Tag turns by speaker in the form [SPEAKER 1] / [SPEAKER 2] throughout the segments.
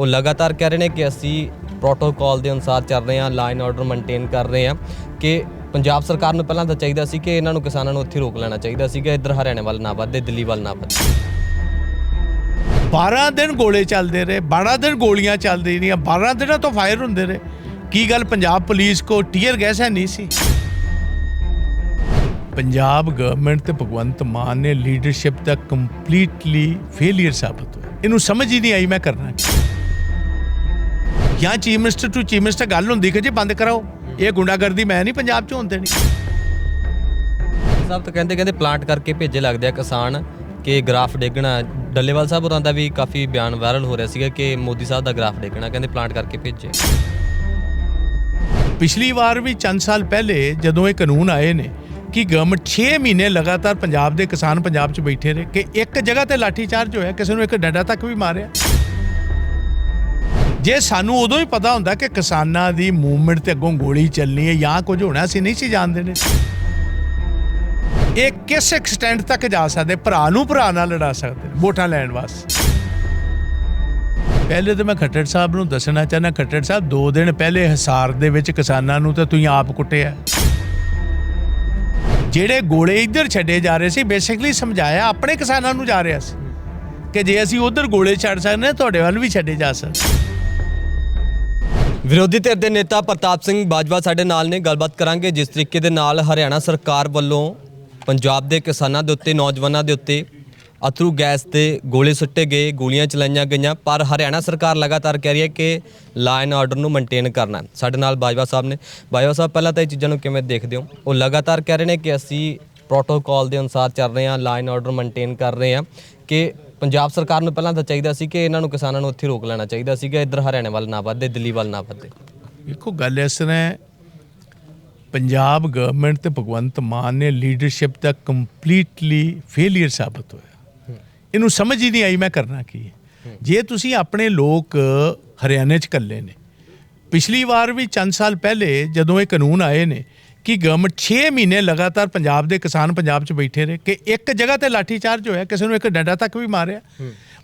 [SPEAKER 1] ਉਹ ਲਗਾਤਾਰ ਕਹਿ ਰਹੇ ਨੇ ਕਿ ਅਸੀਂ ਪ੍ਰੋਟੋਕਾਲ ਦੇ ਅਨੁਸਾਰ ਚੱਲ ਰਹੇ ਹਾਂ ਲਾਈਨ ਆਰਡਰ ਮੇਨਟੇਨ ਕਰ ਰਹੇ ਹਾਂ ਕਿ ਪੰਜਾਬ ਸਰਕਾਰ ਨੂੰ ਪਹਿਲਾਂ ਤਾਂ ਚਾਹੀਦਾ ਸੀ ਕਿ ਇਹਨਾਂ ਨੂੰ ਕਿਸਾਨਾਂ ਨੂੰ ਇੱਥੇ ਰੋਕ ਲੈਣਾ ਚਾਹੀਦਾ ਸੀ ਕਿ ਇੱਧਰ ਹਰਿਆਣੇ ਵੱਲ ਨਾ ਵੱਧਦੇ ਦਿੱਲੀ ਵੱਲ ਨਾ ਵੱਧਦੇ
[SPEAKER 2] 12 ਦਿਨ ਗੋਲੇ ਚੱਲਦੇ ਰਹੇ 12 ਦਿਨ ਗੋਲੀਆਂ ਚੱਲਦੀ ਰਹੀਆਂ 12 ਦਿਨਾਂ ਤੋਂ ਫਾਇਰ ਹੁੰਦੇ ਰਹੇ। ਕੀ ਗੱਲ ਪੰਜਾਬ ਪੁਲਿਸ ਕੋ ਟੀਅਰ ਗੈਸ ਹੈ ਨਹੀਂ ਸੀ? ਪੰਜਾਬ ਗਵਰਨਮੈਂਟ ਤੇ ਭਗਵੰਤ ਮਾਨ ਨੇ ਲੀਡਰਸ਼ਿਪ ਦਾ ਕੰਪਲੀਟਲੀ ਫੇਲਿਅਰ ਸਾਬਤ ਹੋਇਆ। ਇਹਨੂੰ ਸਮਝ ਹੀ ਨਹੀਂ ਆਈ ਮੈਂ ਕਰਨਾ ਕੀ। ਜਾਂ chief minister to chief minister ਗੱਲ ਹੁੰਦੀ ਕਿ ਜੀ ਬੰਦ ਕਰਾਓ। ਇਹ ਗੁੰਡਾਗਰਦੀ ਮੈਂ ਨਹੀਂ ਪੰਜਾਬ 'ਚ ਹੋਣ ਦੇਣੀ
[SPEAKER 1] ਸਾਹਿਬ ਤਾਂ ਕਹਿੰਦੇ ਕਹਿੰਦੇ ਪਲਾਂਟ ਕਰਕੇ ਭੇਜੇ ਲੱਗਦੇ ਆ ਕਿਸਾਨ ਕਿ ਗ੍ਰਾਫ ਡੇਗਣਾ। ਡੱਲੇਵਾਲ ਸਾਹਿਬ ਹੋਰਾਂ ਦਾ ਵੀ ਕਾਫੀ ਬਿਆਨ ਵਾਇਰਲ ਹੋ ਰਿਹਾ ਸੀਗਾ ਕਿ ਮੋਦੀ ਸਾਹਿਬ ਦਾ ਗ੍ਰਾਫ ਡੇਗਣਾ ਕਹਿੰਦੇ ਪਲਾਂਟ ਕਰਕੇ ਭੇਜੇ।
[SPEAKER 2] ਪਿਛਲੀ ਵਾਰ ਵੀ ਚੰਦ ਸਾਲ ਪਹਿਲੇ ਜਦੋਂ ਇਹ ਕਾਨੂੰਨ ਆਏ ਨੇ ਕਿ ਗਵਰਨਮੈਂਟ 6 ਮਹੀਨੇ ਲਗਾਤਾਰ ਪੰਜਾਬ ਦੇ ਕਿਸਾਨ ਪੰਜਾਬ 'ਚ ਬੈਠੇ ਰਹੇ ਕਿ ਇੱਕ ਜਗ੍ਹਾ ਤੇ ਲਾਠੀ ਚਾਰਜ ਹੋਇਆ ਕਿਸੇ ਨੂੰ ਇੱਕ ਡੰਡਾ ਤੱਕ ਵੀ ਮਾਰਿਆ। ਜੇ ਸਾਨੂੰ ਉਦੋਂ ਹੀ ਪਤਾ ਹੁੰਦਾ ਕਿ ਕਿਸਾਨਾਂ ਦੀ ਮੂਵਮੈਂਟ ਤੇ ਅੱਗੋਂ ਗੋਲੀ ਚੱਲਣੀ ਹੈ ਜਾਂ ਕੁਝ ਹੋਣਾ ਸੀ ਨਹੀਂ ਸੀ ਜਾਣਦੇ ਨੇ। ਇਹ ਕਿਸ ਐਕਸਟੈਂਟ ਤੱਕ ਜਾ ਸਕਦੇ? ਭਰਾ ਨੂੰ ਭਰਾ ਨਾਲ ਲੜਾ ਸਕਦੇ ਵੋਟਾਂ ਲੈਣ ਵਾਸਤੇ। ਪਹਿਲੇ ਤਾਂ ਮੈਂ ਖੱਟੜ ਸਾਹਿਬ ਨੂੰ ਦੱਸਣਾ ਚਾਹੁੰਦਾ, ਖੱਟੜ ਸਾਹਿਬ 2 ਦਿਨ ਪਹਿਲੇ ਹਿਸਾਰ ਦੇ ਵਿੱਚ ਕਿਸਾਨਾਂ ਨੂੰ ਤਾਂ ਤੁਸੀਂ ਆਪ ਕੁੱਟਿਆ। ਜਿਹੜੇ ਗੋਲੇ ਇੱਧਰ ਛੱਡੇ ਜਾ ਰਹੇ ਸੀ ਬੇਸਿਕਲੀ ਸਮਝਾਇਆ, ਆਪਣੇ ਕਿਸਾਨਾਂ ਨੂੰ ਜਾ ਰਿਹਾ ਸੀ ਕਿ ਜੇ ਅਸੀਂ ਉਧਰ ਗੋਲੇ ਛੱਡ ਸਕਦੇ ਹਾਂ, ਤੁਹਾਡੇ ਵੱਲ ਵੀ ਛੱਡੇ ਜਾ ਸਕਦੇ।
[SPEAKER 1] ਵਿਰੋਧੀ ਧਿਰ ਦੇ ਨੇਤਾ ਪ੍ਰਤਾਪ ਸਿੰਘ ਬਾਜਵਾ ਸਾਡੇ ਨਾਲ ਨੇ। ਗੱਲਬਾਤ ਕਰਾਂਗੇ ਜਿਸ ਤਰੀਕੇ ਦੇ ਨਾਲ ਹਰਿਆਣਾ ਸਰਕਾਰ ਵੱਲੋਂ ਪੰਜਾਬ ਦੇ ਕਿਸਾਨਾਂ ਦੇ ਉੱਤੇ, ਨੌਜਵਾਨਾਂ ਦੇ ਉੱਤੇ ਅਥਰੂ ਗੈਸ ਦੇ ਗੋਲੇ ਸੁੱਟੇ ਗਏ, ਗੋਲੀਆਂ ਚਲਾਈਆਂ ਗਈਆਂ, ਪਰ ਹਰਿਆਣਾ ਸਰਕਾਰ ਲਗਾਤਾਰ ਕਹਿ ਰਹੀ ਹੈ ਕਿ ਲਾਈਨ ਆਰਡਰ ਨੂੰ ਮੇਨਟੇਨ ਕਰਨਾ। ਸਾਡੇ ਨਾਲ ਬਾਜਵਾ ਸਾਹਿਬ ਨੇ। ਬਾਜਵਾ ਸਾਹਿਬ, ਪਹਿਲਾਂ ਤਾਂ ਇਹ ਚੀਜ਼ਾਂ ਨੂੰ ਕਿਵੇਂ ਦੇਖਦੇ ਹੋ? ਉਹ ਲਗਾਤਾਰ ਕਹਿ ਰਹੇ ਨੇ ਕਿ ਅਸੀਂ ਪ੍ਰੋਟੋਕਾਲ ਦੇ ਅਨੁਸਾਰ ਚੱਲ ਰਹੇ ਹਾਂ ਲਾਈਨ ਆਰਡਰ ਮੇਨਟੇਨ ਕਰ ਰਹੇ ਹਾਂ ਕਿ ਪੰਜਾਬ ਸਰਕਾਰ ਨੂੰ ਪਹਿਲਾਂ ਤਾਂ ਚਾਹੀਦਾ ਸੀ ਕਿ ਇਹਨਾਂ ਨੂੰ ਕਿਸਾਨਾਂ ਨੂੰ ਇੱਥੇ ਰੋਕ ਲੈਣਾ ਚਾਹੀਦਾ ਸੀਗਾ, ਇੱਧਰ ਹਰਿਆਣੇ ਵੱਲ ਨਾ ਵੱਧਦੇ, ਦਿੱਲੀ ਵੱਲ ਨਾ ਵੱਧਦੇ।
[SPEAKER 2] ਦੇਖੋ, ਗੱਲ ਇਸ ਤਰ੍ਹਾਂ ਪੰਜਾਬ ਗਵਰਨਮੈਂਟ ਤੇ ਭਗਵੰਤ ਮਾਨ ਨੇ ਲੀਡਰਸ਼ਿਪ ਦਾ ਕੰਪਲੀਟਲੀ ਫੇਲਿਅਰ ਸਾਬਤ ਹੋਇਆ। ਇਹਨੂੰ ਸਮਝ ਹੀ ਨਹੀਂ ਆਈ ਮੈਂ ਕਰਨਾ ਕੀ ਜੇ ਤੁਸੀਂ ਆਪਣੇ ਲੋਕ ਹਰਿਆਣੇ 'ਚ ਕੱਲੇ ਨੇ ਪਿਛਲੀ ਵਾਰ ਵੀ ਚੰਦ ਸਾਲ ਪਹਿਲੇ ਜਦੋਂ ਇਹ ਕਾਨੂੰਨ ਆਏ ਨੇ ਕਿ ਗਵਰਨਮੈਂਟ 6 ਮਹੀਨੇ ਲਗਾਤਾਰ ਪੰਜਾਬ ਦੇ ਕਿਸਾਨ ਪੰਜਾਬ 'ਚ ਬੈਠੇ ਰਹੇ ਕਿ ਇੱਕ ਜਗ੍ਹਾ ਤੇ ਲਾਠੀ ਚਾਰਜ ਹੋਇਆ ਕਿਸੇ ਨੂੰ ਇੱਕ ਡੰਡਾ ਤੱਕ ਵੀ ਮਾਰਿਆ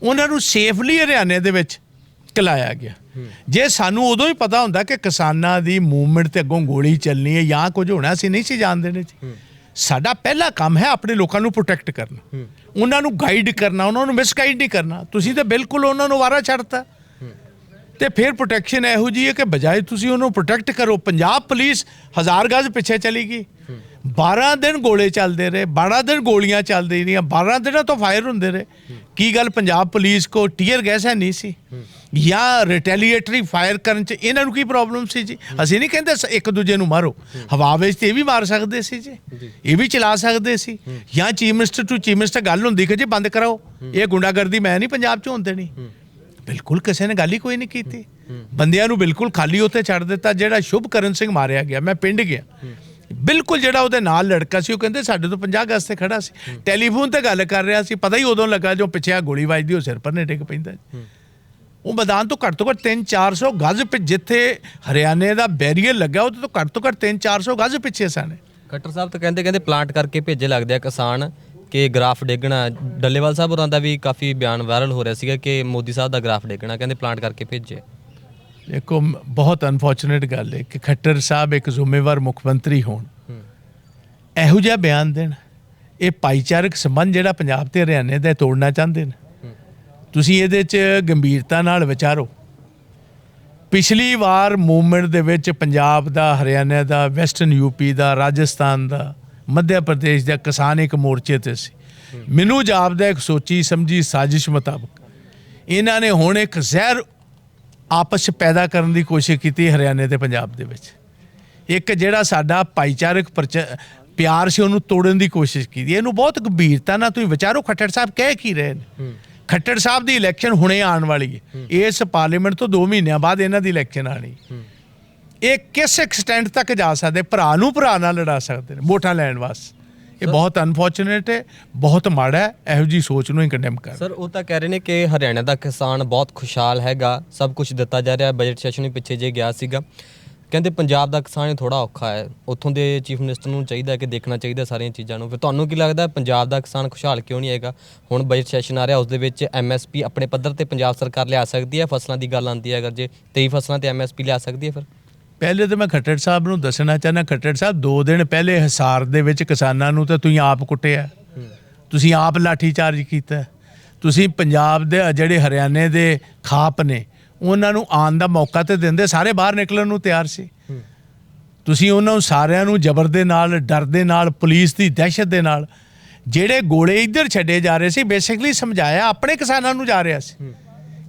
[SPEAKER 2] ਉਹਨਾਂ ਨੂੰ ਸੇਫਲੀ ਹਰਿਆਣੇ ਦੇ ਵਿੱਚ ਕਲਾਇਆ ਗਿਆ। ਜੇ ਸਾਨੂੰ ਉਦੋਂ ਹੀ ਪਤਾ ਹੁੰਦਾ ਕਿ ਕਿਸਾਨਾਂ ਦੀ ਮੂਵਮੈਂਟ ਤੇ ਅੱਗੋਂ ਗੋਲੀ ਚੱਲਣੀ ਹੈ ਜਾਂ ਕੁਝ ਹੋਣਾ ਸੀ ਨਹੀਂ ਸੀ ਜਾਣਦੇ ਨੇ ਜੀ। ਸਾਡਾ ਪਹਿਲਾ ਕੰਮ ਹੈ ਆਪਣੇ ਲੋਕਾਂ ਨੂੰ ਪ੍ਰੋਟੈਕਟ ਕਰਨਾ। ਉਹਨਾਂ ਨੂੰ ਗਾਈਡ ਕਰਨਾ ਉਹਨਾਂ ਨੂੰ ਮਿਸਗਾਈਡ ਨਹੀਂ ਕਰਨਾ। ਤੁਸੀਂ ਤਾਂ ਬਿਲਕੁਲ ਉਹਨਾਂ ਨੂੰ ਵਾਰਾ ਛੱਡਤਾ। ਤੇ ਫਿਰ ਪ੍ਰੋਟੈਕਸ਼ਨ ਇਹੋ ਜੀ ਹੈ ਕਿ ਬਜਾਏ ਤੁਸੀਂ ਉਹਨੂੰ ਪ੍ਰੋਟੈਕਟ ਕਰੋ। ਪੰਜਾਬ ਪੁਲਿਸ ਹਜ਼ਾਰ ਗਜ਼ ਪਿੱਛੇ ਚਲੀ ਗਈ। 12 ਦਿਨ ਗੋਲੇ ਚੱਲਦੇ ਰਹੇ 12 ਦਿਨ ਗੋਲੀਆਂ ਚੱਲਦੀ ਰਹੀਆਂ 12 ਦਿਨਾਂ ਤੋਂ ਫਾਇਰ ਹੁੰਦੇ ਰਹੇ। ਕੀ ਗੱਲ ਪੰਜਾਬ ਪੁਲਿਸ ਕੋ ਟੀਅਰ ਗੈਸ ਹੈ ਨਹੀਂ ਸੀ? ਜਾਂ ਰਿਟੈਲੀਏਟਰੀ ਫਾਇਰ ਕਰਨ ਚ ਇਹਨਾਂ ਨੂੰ ਕੀ ਪ੍ਰੋਬਲਮ ਸੀ ਜੀ? ਅਸੀਂ ਨਹੀਂ ਕਹਿੰਦੇ ਇੱਕ ਦੂਜੇ ਨੂੰ ਮਾਰੋ। ਹਵਾ ਵਿੱਚ ਤੇ ਇਹ ਵੀ ਮਾਰ ਸਕਦੇ ਸੀ ਜੀ। ਇਹ ਵੀ ਚਲਾ ਸਕਦੇ ਸੀ। ਜਾਂ chief minister to chief minister ਗੱਲ ਹੁੰਦੀ ਕਿ ਜੀ ਬੰਦ ਕਰਾਓ। ਇਹ ਗੁੰਡਾਗਰਦੀ ਮੈਂ ਨਹੀਂ ਪੰਜਾਬ ਚ ਹੋਣ ਦੇਣੀ ਬਿਲਕੁਲ ਕਿਸੇ ਨੇ ਗੱਲ ਹੀ ਕੋਈ ਨਹੀਂ ਕੀਤੀ। ਬੰਦਿਆਂ ਨੂੰ ਬਿਲਕੁਲ ਖਾਲੀ ਉੱਥੇ ਛੱਡ ਦਿੱਤਾ ਜਿਹੜਾ ਸ਼ੁਭਕਰਨ ਸਿੰਘ ਮਾਰਿਆ ਗਿਆ। ਮੈਂ ਪਿੰਡ ਗਿਆ। ਬਿਲਕੁਲ ਜਿਹੜਾ ਉਹਦੇ ਨਾਲ ਲੜਕਾ ਸੀ ਉਹ ਕਹਿੰਦੇ ਸਾਡੇ ਤੋਂ 50 ਗਜ਼ ਤੇ ਖੜਾ ਸੀ। ਟੈਲੀਫੋਨ ਤੇ ਗੱਲ ਕਰ ਰਿਹਾ ਸੀ ਪਤਾ ਹੀ ਉਦੋਂ ਲੱਗਾ ਜੋ ਪਿੱਛੇ ਗੋਲੀ ਵੱਜਦੀ ਉਹ ਸਿਰ ਪਰ ਨੇ ਡਿੱਗ ਪੈਂਦਾ। ਉਹ ਮੈਦਾਨ ਤੋਂ ਘੱਟ ਤੋਂ ਘੱਟ 3-400 ਗਜ਼ ਪਿ ਜਿੱਥੇ ਹਰਿਆਣੇ ਦਾ ਬੈਰੀਅਰ ਲੱਗਾ ਉਹਦੇ ਤੋਂ ਘੱਟ ਤੋਂ ਘੱਟ 3-400 ਗਜ਼ ਪਿੱਛੇ ਸਨ।
[SPEAKER 1] ਖੱਟਰ ਸਾਹਿਬ ਤਾਂ ਕਹਿੰਦੇ ਕਹਿੰਦੇ ਪਲਾਂਟ ਕਰਕੇ ਭੇਜੇ ਲੱਗਦੇ ਆ ਕਿਸਾਨ। ਕਿ ਗ੍ਰਾਫ ਡੇਗਣਾ ਡੱਲੇਵਾਲ ਸਾਹਿਬ ਹੋਰਾਂ ਦਾ ਵੀ ਕਾਫੀ ਬਿਆਨ ਵਾਇਰਲ ਹੋ ਰਿਹਾ ਸੀਗਾ ਕਿ ਮੋਦੀ ਸਾਹਿਬ ਦਾ ਗ੍ਰਾਫ ਡੇਗਣਾ ਕਹਿੰਦੇ ਪਲਾਂਟ ਕਰਕੇ ਭੇਜੇ।
[SPEAKER 2] ਦੇਖੋ ਬਹੁਤ ਅਨਫੋਰਚੂਨੇਟ ਗੱਲ ਹੈ ਕਿ ਖੱਟਰ ਸਾਹਿਬ ਇੱਕ ਜ਼ਿੰਮੇਵਾਰ ਮੁੱਖ ਮੰਤਰੀ ਹੋਣ। ਇਹੋ ਜਿਹਾ ਬਿਆਨ ਦੇਣ ਇਹ ਭਾਈਚਾਰਕ ਸੰਬੰਧ ਜਿਹੜਾ ਪੰਜਾਬ ਤੇ ਹਰਿਆਣੇ ਦਾ ਤੋੜਨਾ ਚਾਹੁੰਦੇ ਨੇ। ਤੁਸੀਂ ਇਹਦੇ 'ਚ ਗੰਭੀਰਤਾ ਨਾਲ ਵਿਚਾਰੋ। ਪਿਛਲੀ ਵਾਰ ਮੂਵਮੈਂਟ ਦੇ ਵਿੱਚ ਪੰਜਾਬ ਦਾ ਹਰਿਆਣਾ ਦਾ ਵੈਸਟਰਨ ਯੂਪੀ ਦਾ ਰਾਜਸਥਾਨ ਦਾ ਮੱਧ ਪ੍ਰਦੇਸ਼ ਦਾ ਕਿਸਾਨ ਇੱਕ ਮੋਰਚੇ ਤੇ ਸੀ। ਮੈਨੂੰ ਜਾਪਦਾ ਇੱਕ ਸੋਚੀ ਸਮਝੀ ਸਾਜ਼ਿਸ਼ ਮੁਤਾਬਕ ਇਹਨਾਂ ਨੇ ਹੁਣ ਇੱਕ ਜ਼ਹਿਰ ਆਪਸ ਪੈਦਾ ਕਰਨ ਦੀ ਕੋਸ਼ਿਸ਼ ਕੀਤੀ ਹਰਿਆਣੇ ਤੇ ਪੰਜਾਬ ਦੇ ਵਿੱਚ। ਇੱਕ ਜਿਹੜਾ ਸਾਡਾ ਭਾਈਚਾਰਕ ਪਿਆਰ ਸੀ ਉਹਨੂੰ ਤੋੜਨ ਦੀ ਕੋਸ਼ਿਸ਼ ਕੀਤੀ। ਇਹਨੂੰ ਬਹੁਤ ਗੰਭੀਰਤਾ ਨਾਲ ਤੁਸੀਂ ਵਿਚਾਰੋ ਖੱਟੜ ਸਾਹਿਬ ਕਹਿ ਕੀ ਰਹੇ ਨੇ? ਖੱਟੜ ਸਾਹਿਬ ਦੀ ਇਲੈਕਸ਼ਨ ਹੁਣੇ ਆਉਣ ਵਾਲੀ ਹੈ। ਇਸ ਪਾਰਲੀਮੈਂਟ ਤੋਂ 2 ਮਹੀਨਿਆਂ ਬਾਅਦ ਇਹਨਾਂ ਦੀ ਇਲੈਕਸ਼ਨ ਆਣੀ ਇਹ ਕਿਸ ਐਕਸਟੈਂਟ ਤੱਕ ਜਾ ਸਕਦੇ? ਭਰਾ ਨੂੰ ਭਰਾ ਨਾਲ ਲੜਾ ਸਕਦੇ ਨੇ ਵੋਟਾਂ ਲੈਣ ਵਾਸਤੇ। ਇਹ ਬਹੁਤ ਅਨਫੋਰਚੂਨੇਟ ਹੈ ਬਹੁਤ ਮਾੜਾ ਹੈ ਇਹੋ ਜੀ ਸੋਚ ਨੂੰ ਹੀ ਕੰਡੈਮ ਕਰ।
[SPEAKER 1] ਸਰ ਉਹ ਤਾਂ ਕਹਿ ਰਹੇ ਨੇ ਕਿ ਹਰਿਆਣਾ ਦਾ ਕਿਸਾਨ ਬਹੁਤ ਖੁਸ਼ਹਾਲ ਹੈਗਾ ਸਭ ਕੁਝ ਦਿੱਤਾ ਜਾ ਰਿਹਾ ਬਜਟ ਸੈਸ਼ਨ ਵੀ ਪਿੱਛੇ ਜੇ ਗਿਆ ਸੀਗਾ। ਕਹਿੰਦੇ ਪੰਜਾਬ ਦਾ ਕਿਸਾਨ ਥੋੜਾ ਔਖਾ ਹੈ ਉੱਥੋਂ ਦੇ ਚੀਫ ਮਿਨਿਸਟਰ ਨੂੰ ਚਾਹੀਦਾ ਕਿ ਦੇਖਣਾ ਚਾਹੀਦਾ ਸਾਰੀਆਂ ਚੀਜ਼ਾਂ ਨੂੰ। ਫਿਰ ਤੁਹਾਨੂੰ ਕੀ ਲੱਗਦਾ ਪੰਜਾਬ ਦਾ ਕਿਸਾਨ ਖੁਸ਼ਹਾਲ ਕਿਉਂ ਨਹੀਂ ਹੈਗਾ? ਹੁਣ ਬਜਟ ਸੈਸ਼ਨ ਆ ਰਿਹਾ ਉਸ ਦੇ ਵਿੱਚ ਐਮਐਸਪੀ ਆਪਣੇ ਪੱਧਰ ਤੇ ਪੰਜਾਬ ਸਰਕਾਰ ਲਿਆ ਸਕਦੀ ਹੈ ਫਸਲਾਂ ਦੀ ਗੱਲ ਆਉਂਦੀ ਹੈ ਅਗਰ ਜੇ 23 ਫਸਲਾਂ ਤੇ ਐਮਐਸਪੀ ਲਿਆ ਸਕਦੀ ਹੈ ਫਿਰ?
[SPEAKER 2] ਪਹਿਲੇ ਤਾਂ ਮੈਂ ਖੱਟੜ ਸਾਹਿਬ ਨੂੰ ਦੱਸਣਾ ਚਾਹਨਾ ਖੱਟੜ ਸਾਹਿਬ 2 ਦਿਨ ਪਹਿਲੇ ਹਿਸਾਰ ਦੇ ਵਿੱਚ ਕਿਸਾਨਾਂ ਨੂੰ ਤਾਂ ਤੁਸੀਂ ਆਪ ਕੁੱਟਿਆ। ਤੁਸੀਂ ਆਪ ਲਾਠੀ ਚਾਰਜ ਕੀਤਾ। ਤੁਸੀਂ ਪੰਜਾਬ ਦੇ ਜਿਹੜੇ ਹਰਿਆਣੇ ਦੇ ਖਾਪ ਨੇ, ਉਹਨਾਂ ਨੂੰ ਆਉਣ ਦਾ ਮੌਕਾ ਤੇ ਦਿੰਦੇ, ਸਾਰੇ ਬਾਹਰ ਨਿਕਲਣ ਨੂੰ ਤਿਆਰ ਸੀ। ਤੁਸੀਂ ਉਹਨਾਂ ਨੂੰ ਸਾਰਿਆਂ ਨੂੰ ਜ਼ਬਰ ਦੇ ਨਾਲ, ਡਰ ਦੇ ਨਾਲ, ਪੁਲਿਸ ਦੀ ਦਹਿਸ਼ਤ ਦੇ ਨਾਲ, ਜਿਹੜੇ ਗੋਲੇ ਇੱਧਰ ਛੱਡੇ ਜਾ ਰਹੇ ਸੀ, ਬੇਸਿਕਲੀ ਸਮਝਾਇਆ, ਆਪਣੇ ਕਿਸਾਨਾਂ ਨੂੰ ਜਾ ਰਿਹਾ ਸੀ।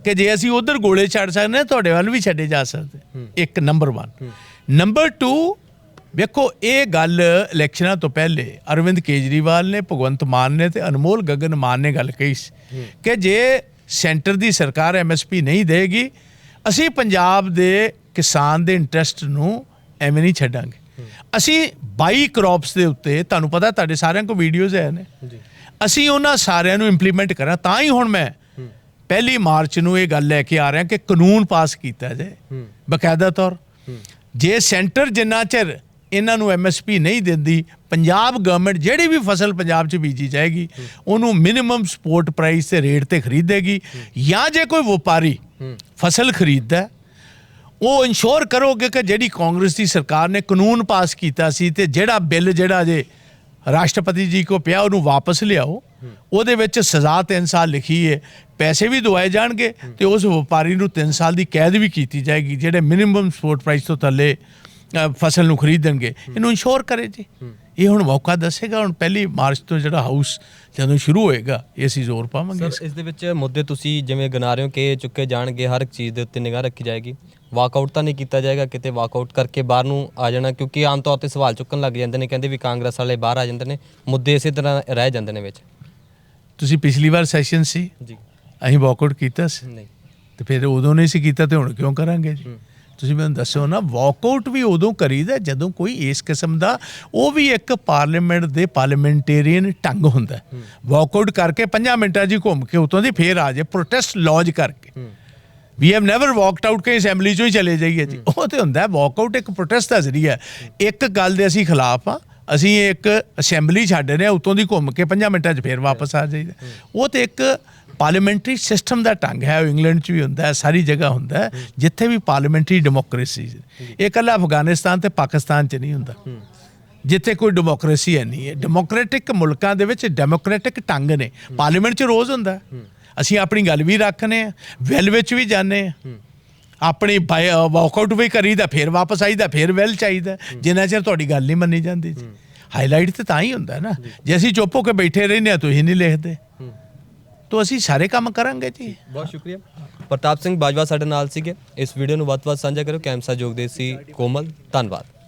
[SPEAKER 2] ਕਿ ਜੇ ਅਸੀਂ ਉਧਰ ਗੋਲੇ ਛੱਡ ਸਕਦੇ ਹਾਂ ਤੁਹਾਡੇ ਵੱਲ ਵੀ ਛੱਡੇ ਜਾ ਸਕਦੇ ਇੱਕ ਨੰਬਰ 1 ਨੰਬਰ 2 ਵੇਖੋ ਇਹ ਗੱਲ ਇਲੈਕਸ਼ਨਾਂ ਤੋਂ ਪਹਿਲੇ ਅਰਵਿੰਦ ਕੇਜਰੀਵਾਲ ਨੇ ਭਗਵੰਤ ਮਾਨ ਨੇ ਤੇ ਅਨਮੋਲ ਗਗਨ ਮਾਨ ਨੇ ਗੱਲ ਕਹੀ ਸੀ ਕਿ ਜੇ ਸੈਂਟਰ ਦੀ ਸਰਕਾਰ ਐਮਐਸਪੀ ਨਹੀਂ ਦੇਗੀ ਅਸੀਂ ਪੰਜਾਬ ਦੇ ਕਿਸਾਨ ਦੇ ਇੰਟਰਸਟ ਨੂੰ ਐਵੇਂ ਨਹੀਂ ਛੱਡਾਂਗੇ। ਅਸੀਂ 22 ਕ੍ਰੌਪਸ ਦੇ ਉੱਤੇ ਤੁਹਾਨੂੰ ਪਤਾ ਤੁਹਾਡੇ ਸਾਰਿਆਂ ਕੋਲ ਵੀਡੀਓਜ਼ ਹੈ ਨੇ। ਅਸੀਂ ਉਹਨਾਂ ਸਾਰਿਆਂ ਨੂੰ ਇੰਪਲੀਮੈਂਟ ਕਰਾਂ ਤਾਂ ਹੀ ਹੁਣ ਮੈਂ ਪਹਿਲੀ ਮਾਰਚ ਨੂੰ ਇਹ ਗੱਲ ਲੈ ਕੇ ਆ ਰਿਹਾ ਕਿ ਕਾਨੂੰਨ ਪਾਸ ਕੀਤਾ ਜਾਏ। ਬਕਾਇਦਾ ਤੌਰ। ਜੇ ਸੈਂਟਰ ਜਿੰਨਾ ਚਿਰ ਇਹਨਾਂ ਨੂੰ ਐਮਐਸਪੀ ਨਹੀਂ ਦਿੰਦੀ ਪੰਜਾਬ ਗਵਰਨਮੈਂਟ ਜਿਹੜੀ ਵੀ ਫਸਲ ਪੰਜਾਬ 'ਚ ਬੀਜੀ ਜਾਏਗੀ ਉਹਨੂੰ ਮਿਨੀਮਮ ਸਪੋਰਟ ਪ੍ਰਾਈਸ ਤੇ ਰੇਟ ਤੇ ਖਰੀਦੇਗੀ। ਜਾਂ ਜੇ ਕੋਈ ਵਪਾਰੀ ਫਸਲ ਖਰੀਦਦਾ ਉਹ ਇਨਸ਼ੋਰ ਕਰੋਗੇ ਕਿ ਜਿਹੜੀ ਕਾਂਗਰਸ ਦੀ ਸਰਕਾਰ ਨੇ ਕਾਨੂੰਨ ਪਾਸ ਕੀਤਾ ਸੀ ਤੇ ਜਿਹੜਾ ਬਿੱਲ ਜਿਹੜਾ ਜੇ ਰਾਸ਼ਟਰਪਤੀ ਜੀ ਕੋ ਪਿਆ, ਉਹਨੂੰ ਵਾਪਸ ਲਿਆਓ। ਉਹਦੇ ਵਿੱਚ ਸਜ਼ਾ 3 ਸਾਲ ਲਿਖੀ ਹੈ ਪੈਸੇ ਵੀ ਦਵਾਏ ਜਾਣਗੇ ਤੇ ਉਸ ਵਪਾਰੀ ਨੂੰ 3 ਸਾਲ ਦੀ ਕੈਦ ਵੀ ਕੀਤੀ ਜਾਏਗੀ, ਜਿਹੜੇ ਮਿਨੀਮਮ ਸਪੋਰਟ ਪ੍ਰਾਈਸ ਤੋਂ ਥੱਲੇ ਫਸਲ ਨੂੰ ਖਰੀਦਣਗੇ। ਇਹਨੂੰ ਇਨਸ਼ੋਰ ਕਰੇ ਜੀ। ਇਹ ਹੁਣ ਮੌਕਾ ਦੱਸੇਗਾ ਹੁਣ ਪਹਿਲੀ ਮਾਰਚ ਤੋਂ ਜਿਹੜਾ ਹਾਊਸ ਜਦੋਂ ਸ਼ੁਰੂ ਹੋਏਗਾ ਇਹ ਅਸੀਂ ਜ਼ੋਰ ਪਾਵਾਂਗੇ।
[SPEAKER 1] ਸਰ ਇਸ ਦੇ ਵਿੱਚ ਮੁੱਦੇ ਤੁਸੀਂ ਜਿਵੇਂ ਗਿਣਾ ਰਹੇ ਹੋ ਕਿ ਚੁੱਕੇ ਜਾਣਗੇ ਹਰ ਇੱਕ ਚੀਜ਼ ਦੇ ਉੱਤੇ ਨਿਗਾਹ ਰੱਖੀ ਜਾਏਗੀ। ਵਾਕਆਊਟ ਤਾਂ ਨਹੀਂ ਕੀਤਾ ਜਾਏਗਾ ਕਿਤੇ ਵਾਕਆਊਟ ਕਰਕੇ ਬਾਹਰ ਨੂੰ ਆ ਜਾਣਾ ਕਿਉਂਕਿ ਆਮ ਤੌਰ ਤੇ ਸਵਾਲ ਚੁੱਕਣ ਲੱਗ ਜਾਂਦੇ ਨੇ ਕਹਿੰਦੇ ਵੀ ਕਾਂਗਰਸ ਵਾਲੇ ਬਾਹਰ ਆ ਜਾਂਦੇ ਨੇ ਮੁੱਦੇ ਇਸੇ ਤਰ੍ਹਾਂ ਰਹਿ ਜਾਂਦੇ ਨੇ ਵਿੱਚ।
[SPEAKER 2] ਤੁਸੀਂ ਪਿਛਲੀ ਵਾਰ ਸੈਸ਼ਨ ਸੀ?
[SPEAKER 1] ਜੀ।
[SPEAKER 2] ਅਸੀਂ ਵਾਕਆਊਟ ਕੀਤਾ ਸੀ।
[SPEAKER 1] ਨਹੀਂ।
[SPEAKER 2] ਤੇ ਫਿਰ ਉਦੋਂ ਨਹੀਂ ਸੀ ਕੀਤਾ ਤੇ ਹੁਣ ਕਿਉਂ ਕਰਾਂਗੇ ਜੀ? ਤੁਸੀਂ ਮੈਨੂੰ ਦੱਸੋ ਨਾ ਵਾਕਆਊਟ ਵੀ ਉਦੋਂ ਕਰੀਦਾ ਜਦੋਂ ਕੋਈ ਇਸ ਕਿਸਮ ਦਾ, ਉਹ ਵੀ ਇੱਕ ਪਾਰਲੀਮੈਂਟ ਦੇ ਪਾਰਲੀਮੈਂਟੇਰੀਅਨ ਢੰਗ ਹੁੰਦਾ ਵਾਕਆਊਟ ਕਰਕੇ 5 ਮਿੰਟਾਂ 'ਚ ਹੀ ਘੁੰਮ ਕੇ ਉਤੋਂ ਦੀ ਫੇਰ ਆ ਜਾਏ ਪ੍ਰੋਟੈਸਟ ਲੌਜ ਕਰਕੇ। We have never walked out ਕਿ ਅਸੈਂਬਲੀ ਚੋਂ ਹੀ ਚਲੇ ਜਾਈਏ ਜੀ। ਉਹ ਤੇ ਹੁੰਦਾ ਵਾਕਆਊਟ ਇੱਕ ਪ੍ਰੋਟੈਸਟ ਦਾ ਜ਼ਰੀਆ ਇੱਕ ਗੱਲ ਦੇ ਅਸੀਂ ਖਿਲਾਫ ਆ ਅਸੀਂ ਇੱਕ ਅਸੈਂਬਲੀ ਛੱਡ ਰਹੇ ਹਾਂ, ਉਤੋਂ ਦੀ ਘੁੰਮ ਕੇ 5 ਮਿੰਟਾਂ 'ਚ ਫੇਰ ਵਾਪਸ ਆ ਜਾਈਦਾ। ਉਹ ਤੇ ਇੱਕ ਪਾਰਲੀਮੈਂਟਰੀ ਸਿਸਟਮ ਦਾ ਢੰਗ ਹੈ ਉਹ ਇੰਗਲੈਂਡ 'ਚ ਵੀ ਹੁੰਦਾ ਹੈ ਸਾਰੀ ਜਗ੍ਹਾ ਹੁੰਦਾ ਹੈ ਜਿੱਥੇ ਵੀ ਪਾਰਲੀਮੈਂਟਰੀ ਡੈਮੋਕ੍ਰੇਸੀ ਇਹ ਇਕੱਲਾ ਅਫਗਾਨਿਸਤਾਨ ਤੇ ਪਾਕਿਸਤਾਨ 'ਚ ਨਹੀਂ ਹੁੰਦਾ। ਜਿੱਥੇ ਕੋਈ ਡੈਮੋਕ੍ਰੇਸੀ ਹੈ ਨਹੀਂ ਹੈ। ਡੈਮੋਕ੍ਰੈਟਿਕ ਮੁਲਕਾਂ ਦੇ ਵਿੱਚ ਡੈਮੋਕ੍ਰੈਟਿਕ ਢੰਗ ਨੇ। ਪਾਰਲੀਮੈਂਟ 'ਚ ਰੋਜ਼ ਹੁੰਦਾ। ਅਸੀਂ ਆਪਣੀ ਗੱਲ ਵੀ ਰੱਖਨੇ ਆ ਵੈਲ ਵਿੱਚ ਵੀ ਜਾਂਦੇ ਆ ਆਪਣੀ ਵਾਕਆਊਟ ਵੀ ਕਰੀਦਾ ਫਿਰ ਵਾਪਸ ਆਈਦਾ ਫਿਰ ਵੈਲ ਚਾਹੀਦਾ ਜਿੰਨਾ ਚਿਰ ਤੁਹਾਡੀ ਗੱਲ ਨਹੀਂ ਮੰਨੀ ਜਾਂਦੀ ਜੀ। ਹਾਈਲਾਈਟ ਤੇ ਤਾਂ ਹੀ ਹੁੰਦਾ ਨਾ। ਜੇ ਅਸੀਂ ਚੁੱਪ ਹੋ ਕੇ ਬੈਠੇ ਰਹਿੰਦੇ ਆ ਤੁਸੀਂ ਨਹੀਂ ਲਿਖਦੇ। ਤਾਂ ਅਸੀਂ ਸਾਰੇ ਕੰਮ ਕਰਾਂਗੇ ਜੀ।
[SPEAKER 1] ਬਹੁਤ ਸ਼ੁਕਰੀਆ। ਪ੍ਰਤਾਪ ਸਿੰਘ ਬਾਜਵਾ ਸਾਡੇ ਨਾਲ ਸੀਗੇ। ਇਸ ਵੀਡੀਓ ਨੂੰ ਵੱਧ ਤੋਂ ਵੱਧ ਸਾਂਝਾ ਕਰੋ ਕੈਮਸਾ ਜੋਗਦੇ ਸੀ, ਕੋਮਲ। ਧੰਨਵਾਦ।